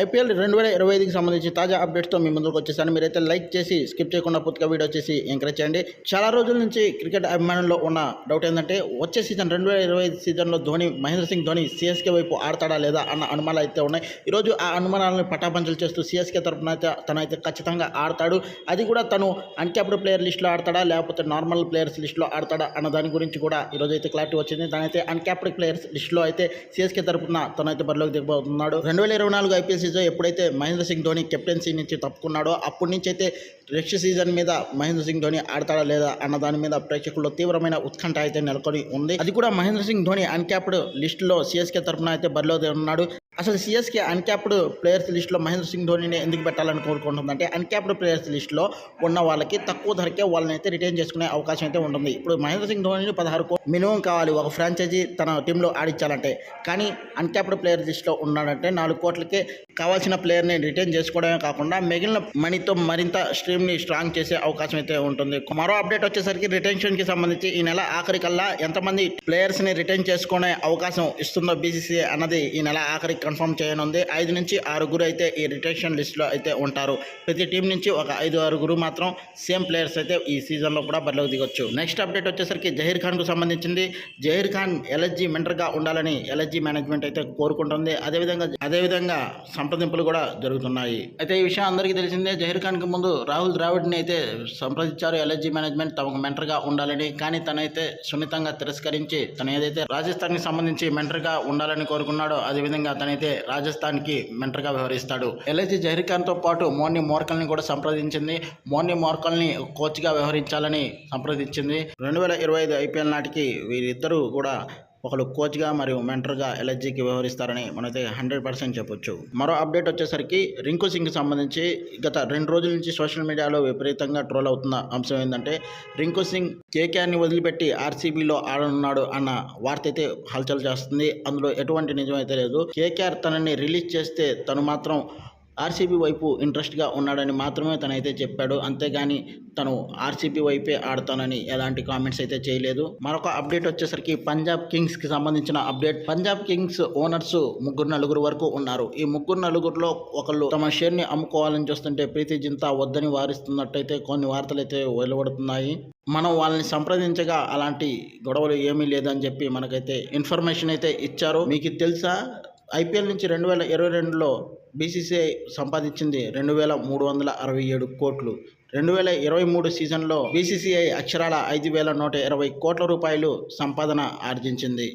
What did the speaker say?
IPL రెండు వేల ఇరవై ఐదుకి సంబంధించి తాజా అప్డేట్స్తో మీ ముందుకు వచ్చేసాను. మీరైతే లైక్ చేసి స్కిప్ చేయకుండా పూర్తిగా వీడియో చేసి ఎంకరేజ్ చేయండి. చాలా రోజుల నుంచి క్రికెట్ అభిమానుల్లో ఉన్న డౌట్ ఏంటంటే వచ్చే సీజన్ రెండు వేల ఇరవై ఐదు సీజన్లో ధోని మహేంద్ర సింగ్ ధోని సిఎస్కే వైపు ఆడతాడా లేదా అన్న అనుమానాలు అయితే ఉన్నాయి. ఈరోజు ఆ అనుమానాలను పటాపంచలు చేస్తూ సిఎస్కే తరఫున అయితే తనైతే ఖచ్చితంగా ఆడతాడు. అది కూడా తను అన్క్యాప్డ్ ప్లేయర్ లిస్ట్లో ఆడతాడా లేకపోతే నార్మల్ ప్లేయర్స్ లిస్ట్లో ఆడతాడా అన్న దాని గురించి కూడా ఈరోజు అయితే క్లారిటీ వచ్చింది. తనైతే అన్క్యాప్డ్ ప్లేయర్స్ లిస్ట్లో అయితే సిఎస్కే తరఫున తనైతే బరిలోకి దిగబోతున్నాడు. రెండు వేల ఇరవై నాలుగు ఐపీఎస్ సీజన్ ఎప్పుడైతే మహేంద్ర సింగ్ ధోని కెప్టెన్సీ నుంచి తప్పుకున్నాడో అప్పటి నుంచి అయితే నెక్స్ట్ సీజన్ మీద మహేంద్ర సింగ్ ధోని ఆడతాడా లేదా అన్న దాని మీద ప్రేక్షకుల్లో తీవ్రమైన ఉత్కంఠ అయితే నెలకొని ఉంది. అది కూడా మహేంద్ర సింగ్ ధోని అన్క్యాప్డ్ లిస్టులో సిఎస్కే తరఫున అయితే బరిలో ఉన్నాడు. అసలు సిఎస్కే అన్క్యాప్డ్ ప్లేయర్స్ లిస్ట్లో మహేంద్ర సింగ్ ధోనిని ఎందుకు పెట్టాలని కోరుకుంటుందంటే అన్క్యాప్డ్ ప్లేయర్స్ లిస్ట్లో ఉన్న వాళ్ళకి తక్కువ ధరకే వాళ్ళని అయితే రిటైన్ చేసుకునే అవకాశం అయితే ఉంటుంది. ఇప్పుడు మహేంద్ర సింగ్ ధోనిని పదహారు మినిమం కావాలి ఒక ఫ్రాంచైజీ తన టీంలో ఆడించాలంటే కానీ అన్క్యాప్డ్ ప్లేయర్ లిస్ట్లో ఉన్నాడంటే నాలుగు కోట్లకే కావాల్సిన ప్లేయర్ని రిటైన్ చేసుకోవడమే కాకుండా మిగిలిన మనీతో మరింత స్ట్రీమ్ని స్ట్రాంగ్ చేసే అవకాశం అయితే ఉంటుంది. మరో అప్డేట్ వచ్చేసరికి రిటెన్షన్కి సంబంధించి ఈ నెల ఆఖరికల్లా ఎంతమంది ప్లేయర్స్ని రిటైన్ చేసుకునే అవకాశం ఇస్తుందో బీసీసీ అన్నది ఈ నెల ఆఖరికి కన్ఫర్మ్ చేయనుంది. ఐదు నుంచి ఆరుగురు అయితే ఈ రిటెన్షన్ లిస్ట్లో అయితే ఉంటారు. ప్రతి టీం నుంచి ఒక ఐదు ఆరుగురు మాత్రం సేమ్ ప్లేయర్స్ అయితే ఈ సీజన్లో కూడా బరిలోకి దిగొచ్చు. నెక్స్ట్ అప్డేట్ వచ్చేసరికి జహీర్ ఖాన్కు సంబంధించింది. జహీర్ ఖాన్ ఎల్ఎస్జీ మెంటర్గా ఉండాలని ఎల్ఎస్జీ మేనేజ్మెంట్ అయితే కోరుకుంటుంది. అదేవిధంగా అదేవిధంగా సంప్రదింపులు కూడా జరుగుతున్నాయి. అయితే ఈ విషయం అందరికీ తెలిసిందే జహీర్ ఖాన్కి ముందు రాహుల్ ద్రావిడ్ని అయితే సంప్రదించారు. ఎల్ఐజీ మేనేజ్మెంట్ తమకు మెంటర్గా ఉండాలని. కానీ తనైతే సున్నితంగా తిరస్కరించి తను ఏదైతే రాజస్థాన్కి సంబంధించి మెంటర్గా ఉండాలని కోరుకున్నాడో అదేవిధంగా తనైతే రాజస్థాన్కి మెంటర్గా వ్యవహరిస్తాడు. ఎల్ఐజీ జహీర్ ఖాన్తో పాటు మోర్ని మోర్కల్ని కూడా సంప్రదించింది. మోర్ని మోర్కల్ని కోచ్గా వ్యవహరించాలని సంప్రదించింది. రెండు వేల ఇరవై ఐదు ఐపీఎల్ నాటికి వీరిద్దరూ కూడా ఒకరు కోచ్గా మరియు మెంటర్గా ఎల్ఎస్జీకి వ్యవహరిస్తారని మనైతే హండ్రెడ్ పర్సెంట్ చెప్పొచ్చు. మరో అప్డేట్ వచ్చేసరికి రింకు సింగ్కి సంబంధించి గత రెండు రోజుల నుంచి సోషల్ మీడియాలో విపరీతంగా ట్రోల్ అవుతున్న అంశం ఏంటంటే రింకు సింగ్ కేకేఆర్ని వదిలిపెట్టి ఆర్సీబీలో ఆడనున్నాడు అన్న వార్త అయితే హల్చల్ చేస్తుంది. అందులో ఎటువంటి నిజం అయితే లేదు. కేకేఆర్ తనని రిలీజ్ చేస్తే తను మాత్రం ఆర్సీబీ వైపు ఇంట్రెస్ట్గా ఉన్నాడని మాత్రమే తనైతే చెప్పాడు. అంతేగాని తను ఆర్సీబీ వైపే ఆడతానని ఎలాంటి కామెంట్స్ అయితే చేయలేదు. మరొక అప్డేట్ వచ్చేసరికి పంజాబ్ కింగ్స్కి సంబంధించిన అప్డేట్. పంజాబ్ కింగ్స్ ఓనర్స్ ముగ్గురు నలుగురు వరకు ఉన్నారు. ఈ ముగ్గురు నలుగురులో ఒకళ్ళు తమ షేర్ని అమ్ముకోవాలని చూస్తుంటే ప్రీతి జింతా వద్దని వారిస్తున్నట్టయితే కొన్ని వార్తలు అయితే వెలువడుతున్నాయి. మనం వాళ్ళని సంప్రదించగా అలాంటి గొడవలు ఏమీ లేదని చెప్పి మనకైతే ఇన్ఫర్మేషన్ అయితే ఇచ్చారు. మీకు తెలుసా? ఐపీఎల్ నుంచి రెండు వేల ఇరవై రెండులో బీసీసీఐ సంపాదించింది రెండు వేల మూడు వందల అరవై ఏడు కోట్లు. రెండు వేల ఇరవై మూడు సీజన్లో బీసీసీఐ అక్షరాల ఐదు వేల నూట ఇరవై కోట్ల రూపాయలు సంపాదన ఆర్జించింది.